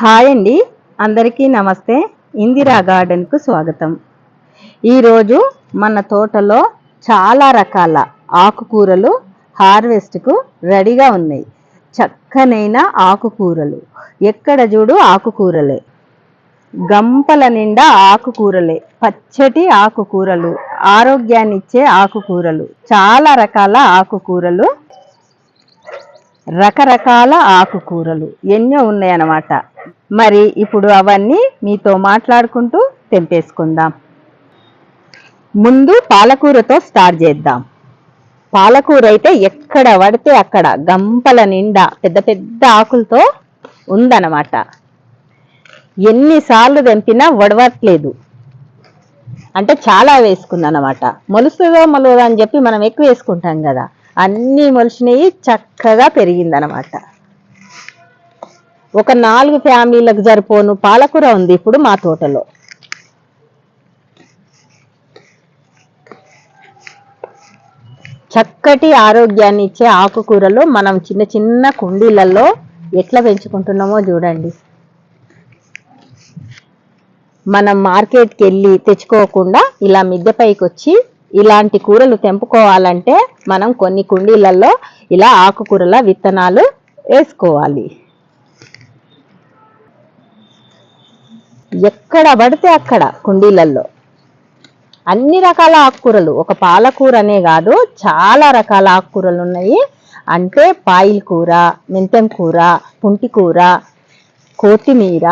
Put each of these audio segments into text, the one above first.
Hi అండి. అందరికీ నమస్తే. ఇందిరా గార్డెన్కు స్వాగతం. ఈరోజు మన తోటలో చాలా రకాల ఆకుకూరలు హార్వెస్ట్కు రెడీగా ఉన్నాయి. చక్కనైన ఆకుకూరలు. ఎక్కడ చూడు ఆకుకూరలే. గంపల నిండా ఆకుకూరలే. పచ్చటి ఆకుకూరలు. ఆరోగ్యాన్ని ఇచ్చే ఆకుకూరలు. చాలా రకాల ఆకుకూరలు. రకరకాల ఆకుకూరలు. ఎన్నో ఉన్నాయన్నమాట. మరి ఇప్పుడు అవన్నీ మీతో మాట్లాడుకుంటూ తెంపేసుకుందాం. ముందు పాలకూరతో స్టార్ట్ చేద్దాం. పాలకూర అయితే ఎక్కడ పడితే అక్కడ గంపల నిండా పెద్ద పెద్ద ఆకులతో ఉందన్నమాట. ఎన్నిసార్లు తెంపినా వడవట్లేదు. అంటే చాలా వేసుకుందన్నమాట. మొలుస్తుందో మొలవదో అని చెప్పి మనం ఎక్కువ వేసుకుంటాం కదా. అన్నీ మొలిసినవి చక్కగా పెరిగిందనమాట ఒక నాలుగు ఫ్యామిలీలకు సరిపోను పాలకూర ఉంది ఇప్పుడు మా తోటలో. చక్కటి ఆరోగ్యాన్ని ఇచ్చే ఆకుకూరలు మనం చిన్న చిన్న కుండీలలో ఎట్లా పెంచుకుంటున్నామో చూడండి. మనం మార్కెట్కి వెళ్ళి తెచ్చుకోకుండా ఇలా మిద్దె పైకి వచ్చి ఇలాంటి కూరలు తెంపుకోవాలంటే మనం కొన్ని కుండీలలో ఇలా ఆకుకూరల విత్తనాలు వేసుకోవాలి. ఎక్కడ పడితే అక్కడ కుండీలల్లో. అన్ని రకాల ఆకుకూరలు ఒక పాలకూర అనే కాదు చాలా రకాల ఆకుకూరలు ఉన్నాయి అంటే పాయిల్ కూర మెంతెం కూర పుంటి కూర కొత్తిమీర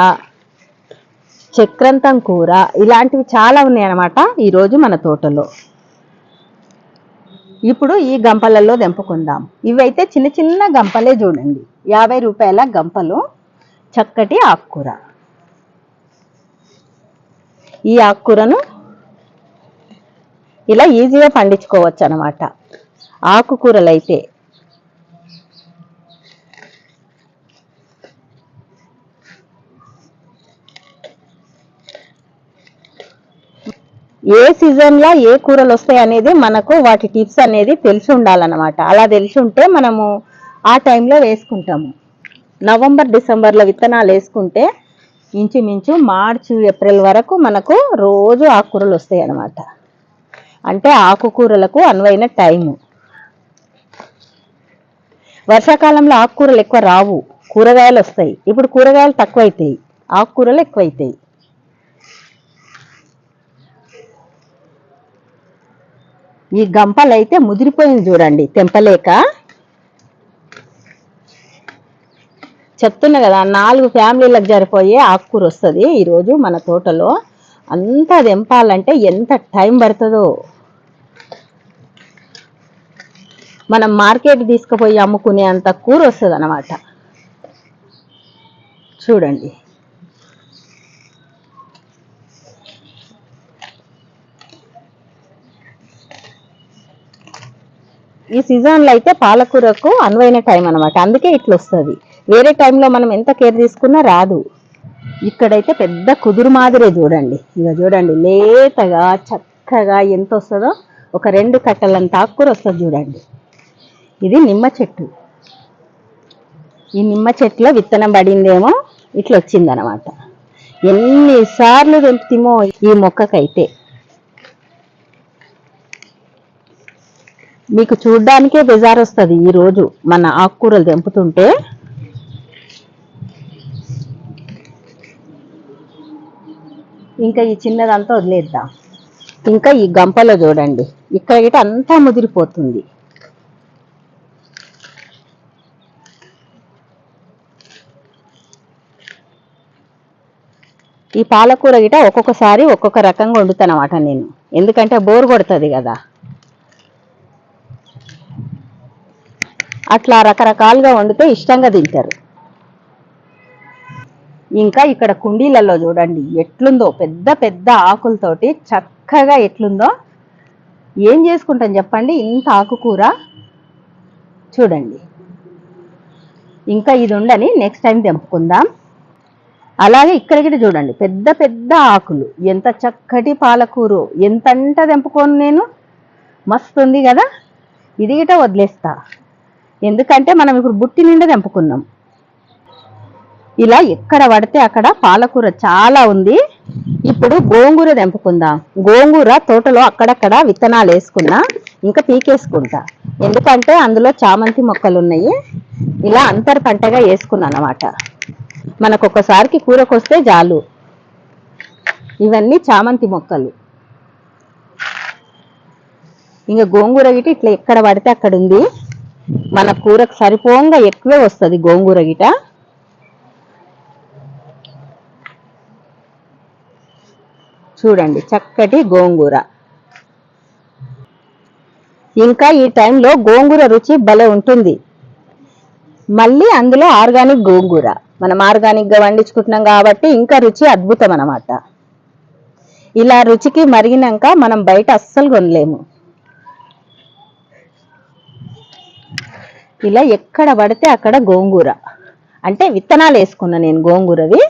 చక్రంతం కూర ఇలాంటివి చాలా ఉన్నాయి అన్నమాట ఈరోజు మన తోటలో. ఇప్పుడు ఈ గంపలలో తెంపుకుందాం. ఇవైతే చిన్న చిన్న గంపలే చూడండి. యాభై రూపాయల గంపలు చక్కటి ఆకుకూర. ఈ ఆకుకూరను ఇలా ఈజీగా పండించుకోవచ్చు అనమాట ఆకుకూరలు అయితే ఏ సీజన్లో ఏ కూరలు వస్తాయి అనేది మనకు వాటి టిప్స్ అనేది తెలిసి ఉండాలన్నమాట. అలా తెలిసి ఉంటే మనము ఆ టైంలో వేసుకుంటాము. నవంబర్ డిసెంబర్లో విత్తనాలు వేసుకుంటే ఇంచుమించు మార్చి ఏప్రిల్ వరకు మనకు రోజు ఆకుకూరలు వస్తాయి అన్నమాట. అంటే ఆకుకూరలకు అనువైన టైము. వర్షాకాలంలో ఆకుకూరలు ఎక్కువ రావు. కూరగాయలు వస్తాయి. ఇప్పుడు కూరగాయలు తక్కువ అవుతాయి ఆకుకూరలు ఎక్కువ అవుతాయి ఈ గంపలు అయితే ముదిరిపోయింది చూడండి. తెంపలేక చెప్తున్నా కదా నాలుగు ఫ్యామిలీలకు సరిపోయే ఆకుకూర వస్తుంది ఈరోజు మన తోటలో. అంతా తెంపాలంటే ఎంత టైం పడుతుందో. మనం మార్కెట్ తీసుకుపోయి అమ్ముకునే అంత కూర వస్తుంది అన్నమాట చూడండి. ఈ సీజన్లో అయితే పాలకూరకు అనువైన టైం అన్నమాట. అందుకే ఇట్లా వస్తుంది వేరే టైంలో మనం ఎంత కేర్ తీసుకున్నా రాదు. ఇక్కడైతే పెద్ద కుదురు మాదిరే చూడండి. ఇక చూడండి లేతగా చక్కగా ఎంత వస్తుందో ఒక రెండు కట్టలంత ఆకుకూర వస్తుంది చూడండి. ఇది నిమ్మ చెట్టు. ఈ నిమ్మ చెట్టులో విత్తనం పడిందేమో ఇట్లా వచ్చిందనమాట. ఎన్నిసార్లు తెంపుతీమో ఈ మొక్కకైతే. మీకు చూడ్డానికే బెజార్ వస్తుంది ఈ రోజు మన ఆకుకూరలు తెంపుతుంటే. ఇంకా ఈ చిన్నదంతా వదిలేద్దాం. ఇంకా ఈ గంపలో చూడండి. ఇక్కడ గిట అంతా ముదిరిపోతుంది. ఈ పాలకూర గిట ఒక్కొక్కసారి ఒక్కొక్క రకంగా వండుతానమాట నేను. ఎందుకంటే బోర్ కొడుతుంది కదా. అట్లా రకరకాలుగా వండితే ఇష్టంగా తింటారు. ఇంకా ఇక్కడ కుండీలలో చూడండి ఎట్లుందో పెద్ద పెద్ద ఆకులతోటి చక్కగా ఎట్లుందో. ఏం చేసుకుంటాం చెప్పండి? ఇంత ఆకుకూర చూడండి. ఇంకా ఇది ఉండని నెక్స్ట్ టైం తెంపుకుందాం. అలాగే ఇక్కడ గిట చూడండి పెద్ద పెద్ద ఆకులు. ఎంత చక్కటి పాలకూర. ఎంతంట తెంపుకోను నేను? మస్తు ఉంది కదా? ఇది గిట వదిలేస్తా. ఎందుకంటే మనం ఇప్పుడు బుట్టి నిండా తెంపుకున్నాం. ఇలా ఎక్కడ పడితే అక్కడ పాలకూర చాలా ఉంది. ఇప్పుడు గోంగూర తెంపుకుందాం. గోంగూర తోటలో అక్కడక్కడ విత్తనాలు వేసుకున్నా ఇంకా పీకేసుకుంటా. ఎందుకంటే అందులో చామంతి మొక్కలు ఉన్నాయి. ఇలా అంతర్ పంటగా వేసుకున్నా అనమాట మనకు ఒక్కసారికి కూరకొస్తే చాలు. ఇవన్నీ చామంతి మొక్కలు. ఇంకా గోంగూర గిట ఇట్లా ఎక్కడ పడితే అక్కడ ఉంది. మన కూరకు సరిపోంగా ఎక్కువే వస్తుంది గోంగూర గిట. చూడండి చక్కటి గోంగూర. ఇంకా ఈ టైంలో గోంగూర రుచి భలే ఉంటుంది. మళ్ళీ అందులో ఆర్గానిక్ గోంగూర. మనం ఆర్గానిక్గా వండించుకుంటున్నాం కాబట్టి ఇంకా రుచి అద్భుతం అన్నమాట. ఇలా రుచికి మరిగినాక మనం బయట అస్సలు కొనలేము. ఇలా ఎక్కడ పడితే అక్కడ గోంగూర. అంటే విత్తనాలు వేసుకున్నా నేను గోంగూరవి.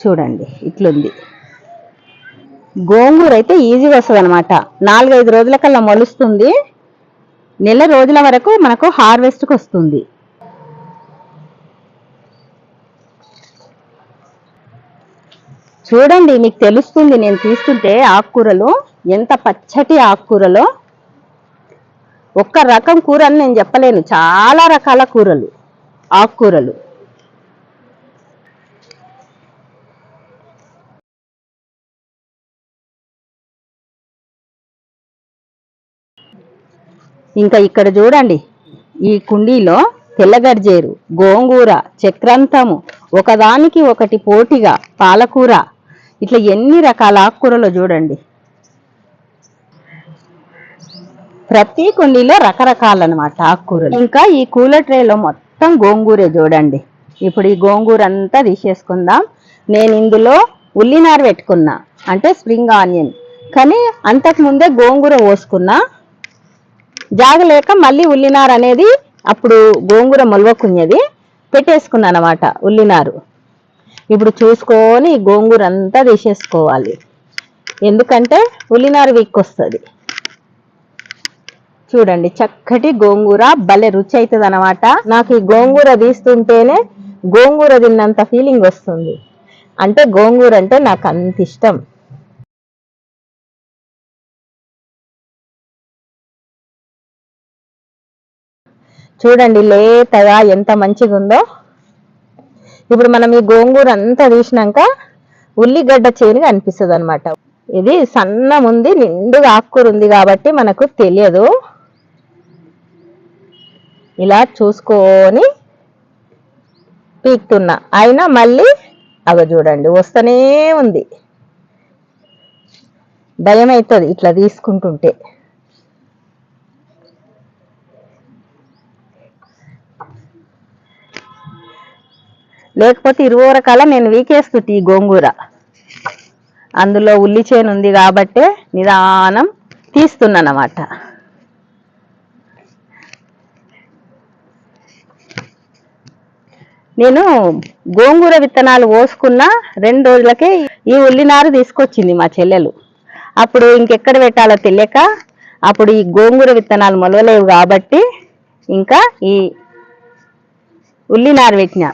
చూడండి ఇట్లుంది. గోంగూర అయితే ఈజీగా వస్తుంది అనమాట నాలుగైదు రోజుల కల్లా మొలుస్తుంది. నెల రోజుల వరకు మనకు హార్వెస్ట్కి వస్తుంది చూడండి మీకు తెలుస్తుంది నేను తీస్తుంటే ఆకుకూరలు ఎంత పచ్చటి ఆకుకూరలో. ఒక్క రకం కూర అని నేను చెప్పలేను. చాలా రకాల కూరలు ఆకుకూరలు. ఇంకా ఇక్కడ చూడండి ఈ కుండీలో తెల్లగర్జేరు గోంగూర చక్రంతము ఒకదానికి ఒకటి పోటీగా పాలకూర. ఇట్లా ఎన్ని రకాల ఆకుకూరలు చూడండి. ప్రతి కుండీలో రకరకాలన్నమాట ఆకుకూరలు. ఇంకా ఈ కూలర్ ట్రేలో మొత్తం గోంగూరే చూడండి. ఇప్పుడు ఈ గోంగూర అంతా తీసేసుకుందాం. నేను ఇందులో ఉల్లినార పెట్టుకున్నా అంటే స్ప్రింగ్ ఆనియన్. కానీ అంతకు ముందే గోంగూర పోసుకున్నా. జాగలేక మళ్ళీ ఉల్లినారు అనేది అప్పుడు గోంగూర మొలవకున్నది పెట్టేసుకున్నాను అనమాట ఉల్లినారు. ఇప్పుడు చూసుకొని గోంగూర అంతా తీసేసుకోవాలి. ఎందుకంటే ఉల్లినారు వీక్ వస్తుంది చూడండి చక్కటి గోంగూర భలే రుచి అవుతుంది అనమాట నాకు ఈ గోంగూర తీస్తుంటేనే గోంగూర తిన్నంత ఫీలింగ్ వస్తుంది. అంటే గోంగూర అంటే నాకు అంత ఇష్టం. చూడండి లేతగా ఎంత మంచిగా ఉందో ఇప్పుడు మనం ఈ గోంగూర అంతా తీసినాక ఉల్లిగడ్డ చేను కనిపిస్తుంది అనమాట ఇది సన్నం ఉంది నిండుగా ఆకుకూర ఉంది కాబట్టి మనకు తెలియదు. ఇలా చూసుకొని పీక్తున్నా. అయినా మళ్ళీ అగ చూడండి వస్తూనే ఉంది. భయం అవుతుంది ఇట్లా తీసుకుంటుంటే. లేకపోతే ఇరువు రకాల నేను వీకేస్తుంటే ఈ గోంగూర. అందులో ఉల్లి చేను ఉంది కాబట్టే నిదానం తీస్తున్నానమాట. నేను గోంగూర విత్తనాలు పోసుకున్న రెండు రోజులకే ఈ ఉల్లినారు తీసుకొచ్చింది మా చెల్లెలు. అప్పుడు ఇంకెక్కడ పెట్టాలో తెలియక అప్పుడు ఈ గోంగూర విత్తనాలు మొలవలేవు కాబట్టి ఇంకా ఈ ఉల్లినారు పెట్టినా.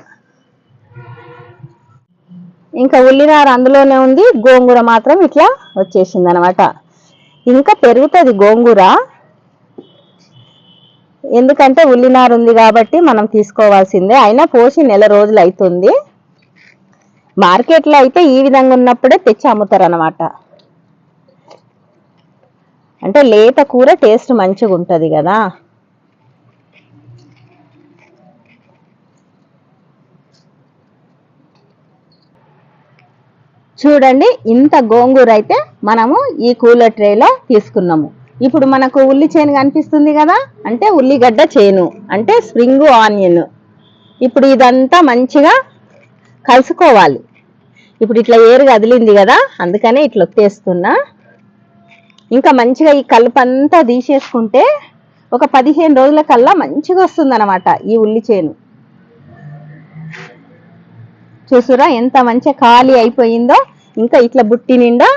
ఇంకా ఉల్లినార అందులోనే ఉంది. గోంగూర మాత్రం ఇట్లా వచ్చేసింది అనమాట ఇంకా పెరుగుతుంది గోంగూర. ఎందుకంటే ఉల్లినారు ఉంది కాబట్టి మనం తీసుకోవాల్సిందే. అయినా పోసి నెల రోజులు అవుతుంది మార్కెట్లో అయితే ఈ విధంగా ఉన్నప్పుడే తెచ్చి అమ్ముతారు అనమాట అంటే లేత కూర టేస్ట్ మంచిగా ఉంటుంది కదా. చూడండి ఇంత గోంగూర అయితే మనము ఈ కూలర్ ట్రేలో తీసుకున్నాము. ఇప్పుడు మనకు ఉల్లి చేను కనిపిస్తుంది కదా? అంటే ఉల్లిగడ్డ చేను అంటే స్ప్రింగ్ ఆనియన్. ఇప్పుడు ఇదంతా మంచిగా కలుసుకోవాలి. ఇప్పుడు ఇట్లా ఏరు కదిలింది కదా అందుకనే ఇట్లా ఒత్తేస్తున్నా. ఇంకా మంచిగా ఈ కలుపంతా తీసేసుకుంటే ఒక పదిహేను రోజుల కల్లా మంచిగా వస్తుంది ఈ ఉల్లి చేను. చూసురా ఎంత మంచిగా ఖాళీ అయిపోయిందో ఇంకా ఇట్లా బుట్టి నిండా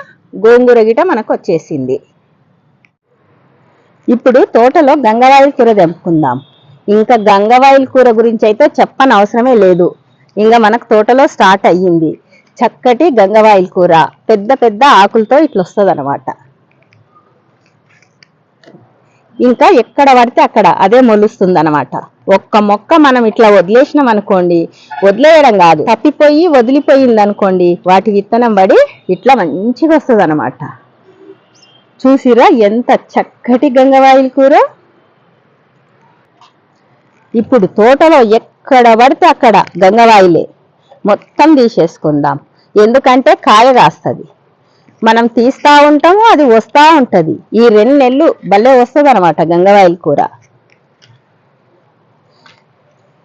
గోంగూర గిట మనకు వచ్చేసింది. ఇప్పుడు తోటలో గంగవాయిల కూర తెంపుకుందాం. ఇంకా గంగవాయిల కూర గురించి అయితే చెప్పని అవసరమే లేదు. ఇంకా మనకు తోటలో స్టార్ట్ అయ్యింది. చక్కటి గంగవాయిల్ కూర పెద్ద పెద్ద ఆకులతో ఇట్లా వస్తుంది అనమాట ఇంకా ఎక్కడ పడితే అక్కడ అదే మొలుస్తుంది అనమాట ఒక్క మొక్క మనం ఇట్లా వదిలేసినాం అనుకోండి వదిలేయడం కాదు. తప్పిపోయి వదిలిపోయింది అనుకోండి వాటి విత్తనం పడి ఇట్లా మంచిగా వస్తుంది అనమాట చూసిరా ఎంత చక్కటి గంగవాయిల కూర? ఇప్పుడు తోటలో ఎక్కడ పడితే అక్కడ గంగవాయిలే. మొత్తం తీసేసుకుందాం. ఎందుకంటే కాయ కాస్తుంది. మనం తీస్తా ఉంటాము అది వస్తా ఉంటది. ఈ రెండు నెలలు భలే వస్తుంది అనమాట గంగవాయిల కూర.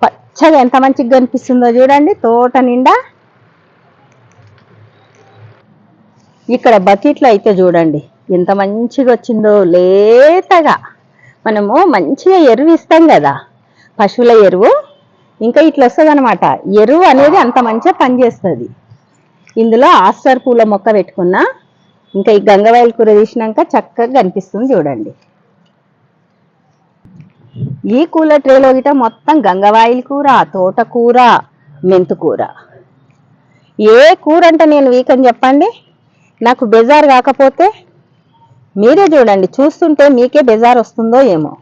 పచ్చగా ఎంత మంచిగా కనిపిస్తుందో చూడండి తోట నిండా. ఇక్కడ బకెట్లో అయితే చూడండి ఎంత మంచిగా వచ్చిందో లేతగా. మనము మంచిగా ఎరువు ఇస్తాం కదా పశువుల ఎరువు. ఇంకా ఇట్లా వస్తుంది అనమాట ఎరువు అనేది అంత మంచిగా పనిచేస్తుంది. ఇందులో ఆస్టర్ పూల మొక్క పెట్టుకున్నా. ఇంకా ఈ గంగవాయల కూర తీసినాక చక్కగా కనిపిస్తుంది చూడండి. ఈ కూల ట్రేలో గిట మొత్తం గంగవాయిల కూర తోటకూర మెంతుకూర ఏ కూర అంటే నేను వీకని చెప్పండి? నాకు బెజార్ కాకపోతే మీరే చూడండి చూస్తుంటే మీకే బెజార్ వస్తుందో ఏమో.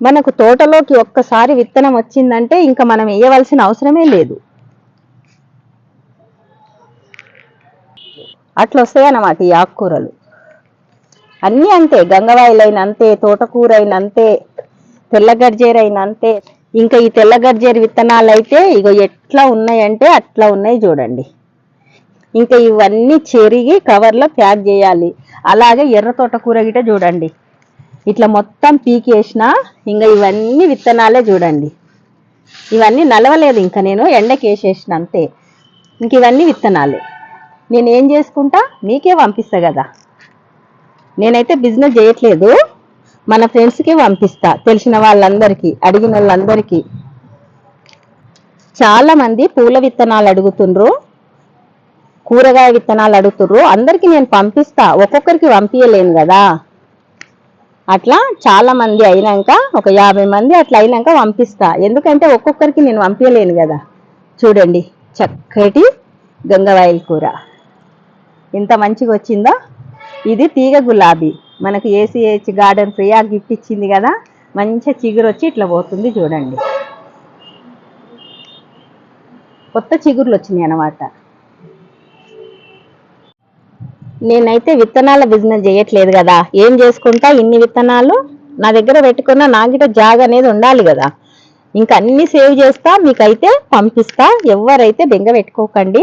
మనకు తోటలోకి ఒక్కసారి విత్తనం వచ్చిందంటే ఇంకా మనం వేయవలసిన అవసరమే లేదు. అట్లా వస్తాయన్నమాట ఈ ఆకుకూరలు. అన్నీ అంతే గంగవాయిలైనంతే తోటకూరైనంతే తోటకూర ఇంకా ఈ తెల్లగర్జేరు విత్తనాలు అయితే ఇగో ఎట్లా ఉన్నాయంటే అట్లా ఉన్నాయి చూడండి. ఇంకా ఇవన్నీ చెరిగి కవర్లో ప్యాక్ చేయాలి. అలాగే ఎర్ర తోటకూర గిట చూడండి. ఇట్లా మొత్తం పీకేసిన ఇంకా ఇవన్నీ విత్తనాలే చూడండి. ఇవన్నీ నలవలేదు ఇంకా నేను ఎండకేసేసిన అంతే. ఇంక ఇవన్నీ విత్తనాలే. నేను ఏం చేసుకుంటా? మీకే పంపిస్తా కదా. నేనైతే బిజినెస్ చేయట్లేదు. మన ఫ్రెండ్స్కే పంపిస్తా. తెలిసిన వాళ్ళందరికీ అడిగిన వాళ్ళందరికీ. చాలా మంది పూల విత్తనాలు అడుగుతుండ్రు. కూరగాయ విత్తనాలు అడుగుతుర్రు అందరికీ నేను పంపిస్తా. ఒక్కొక్కరికి పంపించలేను కదా. అట్లా చాలా మంది అయినాక ఒక యాభై మంది అట్లా అయినాక పంపిస్తా. ఎందుకంటే ఒక్కొక్కరికి నేను పంపించలేను కదా. చూడండి. చక్కటి గంగవాయిల్ కూర. ఎంత మంచిగా వచ్చిందో? ఇది తీగ గులాబీ. మనకు ఏసీహెచ్ గార్డెన్ ఫ్రీయా గిఫ్ట్ ఇచ్చింది కదా? మంచిగా చిగురు వచ్చి ఇట్లా పోతుంది చూడండి. కొత్త చిగుర్లు వచ్చినాయి అన్నమాట. నేనైతే విత్తనాల బిజినెస్ చేయట్లేదు కదా. ఏం చేసుకుంటా? ఇన్ని విత్తనాలు నా దగ్గర పెట్టుకున్న నాగిట జాగ అనేది ఉండాలి కదా. ఇంకా అన్ని సేవ్ చేస్తా మీకైతే పంపిస్తా. ఎవరైతే బెంగ పెట్టుకోకండి.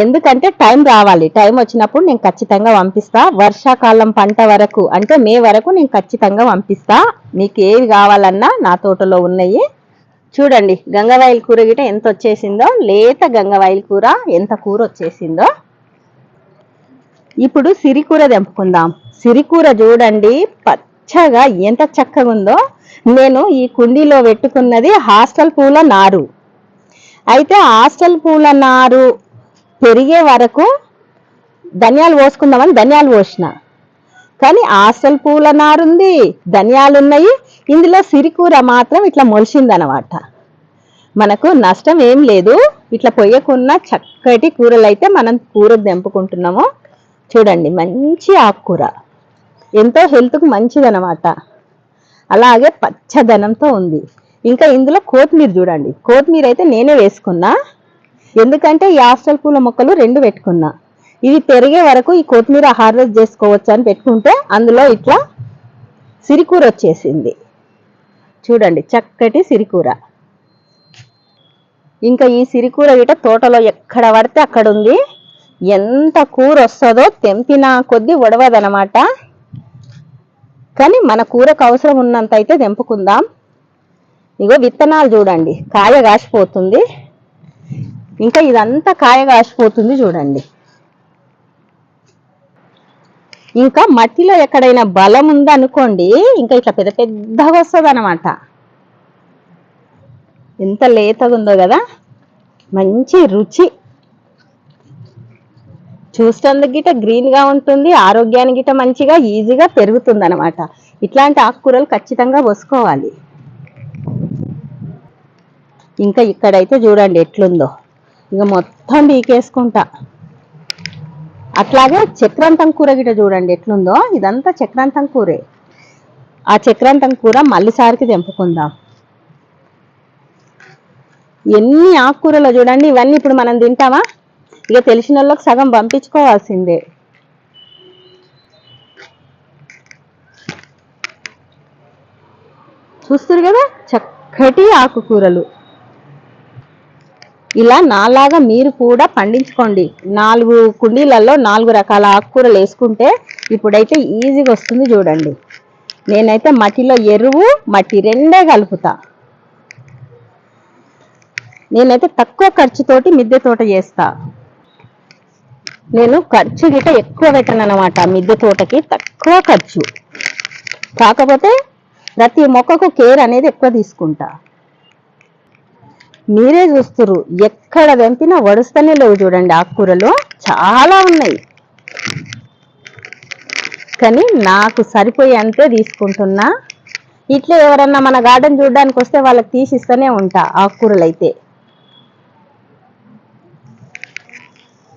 ఎందుకంటే టైం రావాలి. టైం వచ్చినప్పుడు నేను ఖచ్చితంగా పంపిస్తా. వర్షాకాలం పంట వరకు అంటే మే వరకు నేను ఖచ్చితంగా పంపిస్తా. మీకు ఏవి కావాలన్నా నా తోటలో ఉన్నాయి. చూడండి గంగవాయిల కూర గిట ఎంత వచ్చేసిందో లేత గంగవాయిల కూర ఎంత కూర వచ్చేసిందో. ఇప్పుడు సిరికూర తెంపుకుందాం. సిరికూర చూడండి పచ్చగా ఎంత చక్కగా ఉందో నేను ఈ కుండీలో పెట్టుకున్నది హాస్టల్ పూల నారు. అయితే హాస్టల్ పూల నారు పెరిగే వరకు ధనియాలు పోసుకుందామని ధనియాలు పోసిన. కానీ హాస్టల్ పూల నారుంది ధనియాలు ఉన్నాయి ఇందులో సిరికూర మాత్రం ఇట్లా మొలిసిందనమాట. మనకు నష్టం ఏం లేదు. ఇట్లా పొయ్యకున్న చక్కటి కూరలు అయితే మనం కూర తెంపుకుంటున్నాము. చూడండి మంచి ఆకుకూర. ఎంతో హెల్త్కు మంచిదనమాట. అలాగే పచ్చదనంతో ఉంది. ఇంకా ఇందులో కొత్తిమీర చూడండి. కొత్తిమీర అయితే నేనే వేసుకున్నా. ఎందుకంటే ఈ హాస్టల్ పూల మొక్కలు రెండు పెట్టుకున్నా. ఇవి పెరిగే వరకు ఈ కొత్తిమీర హార్వెస్ట్ చేసుకోవచ్చు అని పెట్టుకుంటే అందులో ఇట్లా సిరికూర వచ్చేసింది. చూడండి చక్కటి సిరికూర. ఇంకా ఈ సిరికూర గిట తోటలో ఎక్కడ పడితే అక్కడ ఉంది. ఎంత కూర వస్తుందో తెంపిన కొద్దీ ఉడవదనమాట. కానీ మన కూరకు అవసరం ఉన్నంత అయితే తెంపుకుందాం. ఇగో విత్తనాలు చూడండి కాయ కాసిపోతుంది. ఇంకా ఇదంతా కాయ కాసిపోతుంది చూడండి. ఇంకా మట్టిలో ఎక్కడైనా బలం ఉందనుకోండి ఇంకా ఇట్లా పెద్ద పెద్దగా వస్తుంది అనమాట ఎంత లేతగా ఉందో కదా మంచి రుచి. చూసేందుకు గిట గ్రీన్గా ఉంటుంది ఆరోగ్యానికి గిట మంచిగా ఈజీగా పెరుగుతుంది అనమాట ఇట్లాంటి ఆకుకూరలు ఖచ్చితంగా పోసుకోవాలి. ఇంకా ఇక్కడైతే చూడండి ఎట్లుందో. ఇక మొత్తం బీకేసుకుంటా అట్లాగే చక్రాంతం కూర గిట చూడండి ఎట్లుందో. ఇదంతా చక్రాంతం కూరే. ఆ చక్రాంతం కూర మళ్ళీసారికి తెంపుకుందాం. ఎన్ని ఆకుకూరలు చూడండి ఇవన్నీ ఇప్పుడు మనం తింటామా? ఇక తెలిసిన వాళ్ళకి సగం పంపించుకోవాల్సిందే. చూస్తారు కదా? చక్కటి ఆకుకూరలు. ఇలా నాలాగా మీరు కూడా పండించుకోండి. నాలుగు కుండీలలో నాలుగు రకాల ఆకుకూరలు వేసుకుంటే ఇప్పుడైతే ఈజీగా వస్తుంది చూడండి. నేనైతే మట్టిలో ఎరువు మట్టి రెండే కలుపుతా. నేనైతే తక్కువ ఖర్చుతోటి మిద్దె తోట చేస్తా. నేను ఖర్చు గిట ఎక్కువ పెట్టను అనమాట మిద్దె తోటకి తక్కువ ఖర్చు. కాకపోతే ప్రతి మొక్కకు కేర్ అనేది ఎక్కువ తీసుకుంటా. మీరే చూస్తురు ఎక్కడ తెంపినా వడుస్తూనే లేవు చూడండి. ఆకుకూరలు చాలా ఉన్నాయి. కానీ నాకు సరిపోయే అంతే తీసుకుంటున్నా. ఇట్లా ఎవరన్నా మన గార్డెన్ చూడడానికి వస్తే వాళ్ళకి తీసిస్తూనే ఉంటా ఆకుకూరలు అయితే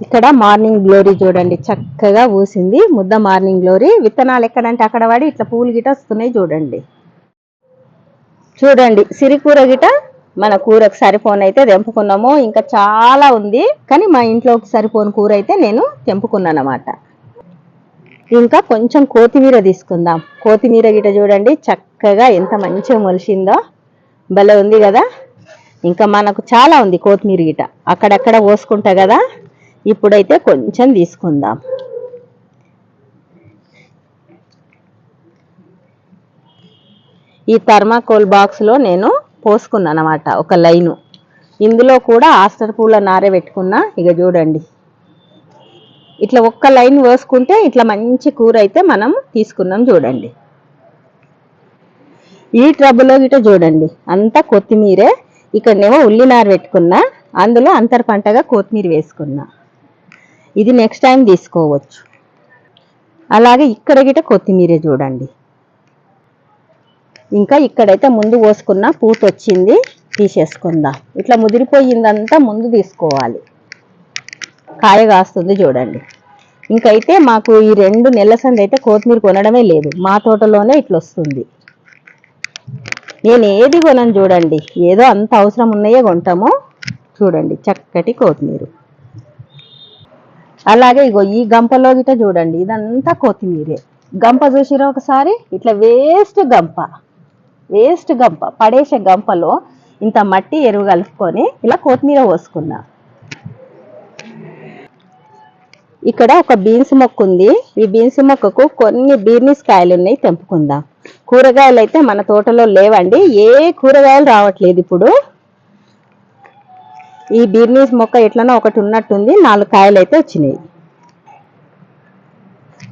ఇక్కడ మార్నింగ్ గ్లోరీ చూడండి. చక్కగా పూసింది. ముద్ద మార్నింగ్ గ్లోరీ. విత్తనాలు ఎక్కడంటే అక్కడ పడి ఇట్లా పూలు గిట వస్తున్నాయి చూడండి. చూడండి. సిరికూర గిట మన కూరకు సరిపోనైతే తెంపుకున్నాము. ఇంకా చాలా ఉంది. కానీ మా ఇంట్లోకి సరిపోని కూర అయితే నేను తెంపుకున్నాను అనమాట ఇంకా కొంచెం కొత్తిమీర తీసుకుందాం. కొత్తిమీర గిట చూడండి చక్కగా ఎంత మంచిగా మొలిసిందో. భలే ఉంది కదా? ఇంకా మనకు చాలా ఉంది కొత్తిమీర గిట అక్కడక్కడ పోసుకుంటా కదా? ఇప్పుడైతే కొంచెం తీసుకుందాం. ఈ థర్మాకోల్ బాక్స్లో నేను పోసుకున్నాను అనమాట ఒక లైను. ఇందులో కూడా ఆస్టర్ పూల నారే పెట్టుకున్నా ఇక చూడండి. ఇట్లా ఒక్క లైన్ వేసుకుంటే ఇట్లా మంచి కూర అయితే మనం తీసుకున్నాం చూడండి. ఈ ట్రబులో గిట చూడండి అంతా కొత్తిమీరే ఇక్కడనేమో ఉల్లినార పెట్టుకున్నా అందులో అంతర పంటగా కొత్తిమీర వేసుకున్నా. ఇది నెక్స్ట్ టైం తీసుకోవచ్చు. అలాగే ఇక్కడ గిట కొత్తిమీరే చూడండి. ఇంకా ఇక్కడైతే ముందు పోసుకున్న పూత వచ్చింది తీసేసుకుందాం. ఇట్లా ముదిరిపోయిందంతా ముందు తీసుకోవాలి. కాయ కాస్తుంది చూడండి. ఇంకైతే మాకు ఈ రెండు నెలల సంది అయితే కొత్తిమీర కొనడమే లేదు. మా తోటలోనే ఇట్లా వస్తుంది నేను ఏది కొనను చూడండి. ఏదో అంత అవసరం ఉన్నాయే కొంటాము. చూడండి చక్కటి కొత్తిమీర. అలాగే ఇగో ఈ గంపలో గిట చూడండి. ఇదంతా కొత్తిమీరే. గంప చూసిరా ఒకసారి? ఇట్లా వేస్ట్ గంప. వేస్ట్ గంప పడేసే గంపలో ఇంత మట్టి ఎరువు కలుపుకొని ఇలా కొత్తిమీర పోసుకున్నా. ఇక్కడ ఒక బీన్స్ మొక్క ఉంది. ఈ బీన్స్ మొక్కకు కొన్ని బీర్నీస్ కాయలు ఉన్నాయి తెంపుకుందాం. కూరగాయలు అయితే మన తోటలో లేవండి. ఏ కూరగాయలు రావట్లేదు ఇప్పుడు. ఈ బీర్నీస్ మొక్క ఎట్లనో ఒకటి ఉన్నట్టుంది. నాలుగు కాయలు అయితే వచ్చినాయి.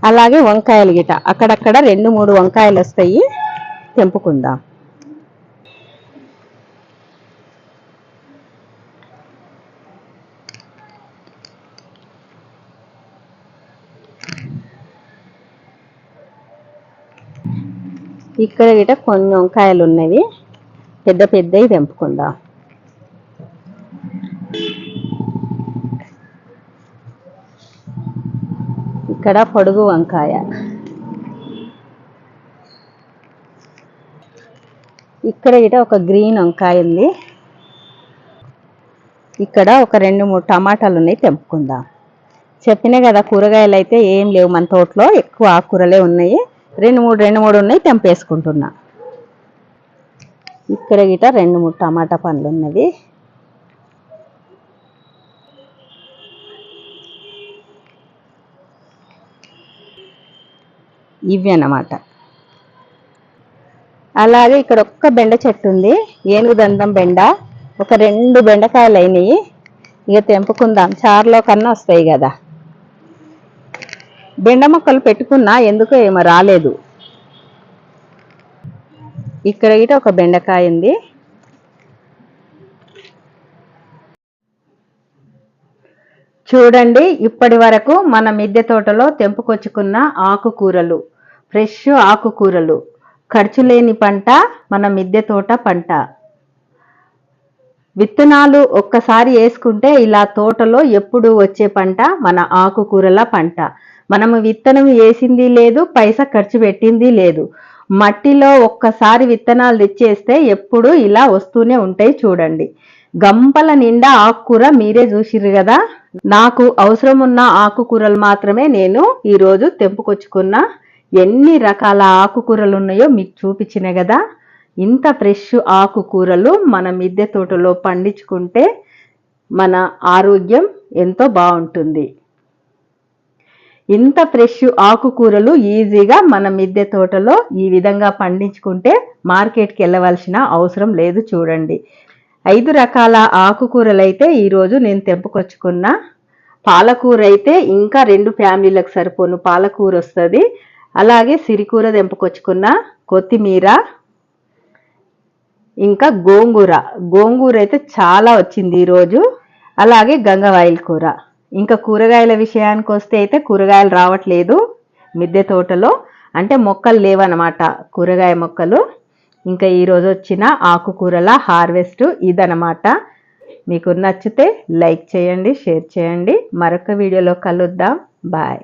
అలాగే వంకాయలు గిట. అక్కడక్కడ రెండు మూడు వంకాయలు వస్తాయి. తెంపుకుందాం. ఇక్కడ గిట కొన్ని వంకాయలు ఉన్నవి పెద్ద పెద్దవి తెంపుకుందాం. ఇక్కడ పొడుగు వంకాయ. ఇక్కడ ఇట ఒక గ్రీన్ వంకాయ ఉంది. ఇక్కడ ఒక రెండు మూడు టమాటాలు ఉన్నాయి తెంపుకుందాం. చెప్పినా కదా కూరగాయలు అయితే ఏం లేవు మన తోటలో ఎక్కువ ఆకుకూరలే ఉన్నాయి. రెండు మూడు రెండు మూడు ఉన్నాయి తెంపేసుకుంటున్నా. ఇక్కడ గిట రెండు మూడు టమాటా పండ్లు ఉన్నవి. ఇవి అన్నమాట అలాగే ఇక్కడ ఒక్క బెండ చెట్టు ఉంది. ఏనుగు దండం బెండ. ఒక రెండు బెండకాయలు అయినాయి. ఇక తెంపుకుందాం. చారులో కన్నా వస్తాయి కదా. బెండ మొక్కలు పెట్టుకున్నా ఎందుకో ఏమో రాలేదు. ఇక్కడ ఇట ఒక బెండకాయ ఉంది. చూడండి ఇప్పటి వరకు మన మిద్దె తోటలో తెంపుకొచ్చుకున్న ఆకుకూరలు. ఫ్రెష్ ఆకుకూరలు. ఖర్చు లేని పంట మన మిద్దె తోట పంట. విత్తనాలు ఒక్కసారి వేసుకుంటే ఇలా తోటలో ఎప్పుడు వచ్చే పంట మన ఆకుకూరల పంట. మనము విత్తనం వేసింది లేదు పైసా ఖర్చు పెట్టింది లేదు. మట్టిలో ఒక్కసారి విత్తనాలు తెచ్చేస్తే ఎప్పుడు ఇలా వస్తూనే ఉంటాయి చూడండి. గంపల నిండా ఆకుకూర మీరే చూసిర్రు కదా? నాకు అవసరం ఉన్న ఆకుకూరలు మాత్రమే నేను ఈరోజు తెంపుకొచ్చుకున్నా. ఎన్ని రకాల ఆకుకూరలు ఉన్నాయో మీకు చూపించిన కదా. ఇంత ఫ్రెష్ ఆకుకూరలు మన మిద్దె తోటలో పండించుకుంటే మన ఆరోగ్యం ఎంతో బాగుంటుంది. ఇంత ఫ్రెష్ ఆకుకూరలు ఈజీగా మన మిద్దె తోటలో ఈ విధంగా పండించుకుంటే మార్కెట్కి వెళ్ళవలసిన అవసరం లేదు చూడండి. ఐదు రకాల ఆకుకూరలు అయితే ఈరోజు నేను తెంపుకొచ్చుకున్నా. పాలకూర అయితే ఇంకా రెండు ఫ్యామిలీలకు సరిపోను. పాలకూర వస్తుంది అలాగే సిరికూర తెంపుకొచ్చుకున్న కొత్తిమీర ఇంకా గోంగూర. గోంగూర అయితే చాలా వచ్చింది ఈరోజు. అలాగే గంగవాయిల కూర. ఇంకా కూరగాయల విషయానికి వస్తే అయితే కూరగాయలు రావట్లేదు మిద్దె తోటలో. అంటే మొక్కలు లేవన్నమాట కూరగాయ మొక్కలు. ఇంకా ఈరోజు వచ్చిన ఆకుకూరల హార్వెస్ట్ ఇదనమాట. మీకు నచ్చితే లైక్ చేయండి షేర్ చేయండి. మరొక వీడియోలో కలుద్దాం. బాయ్.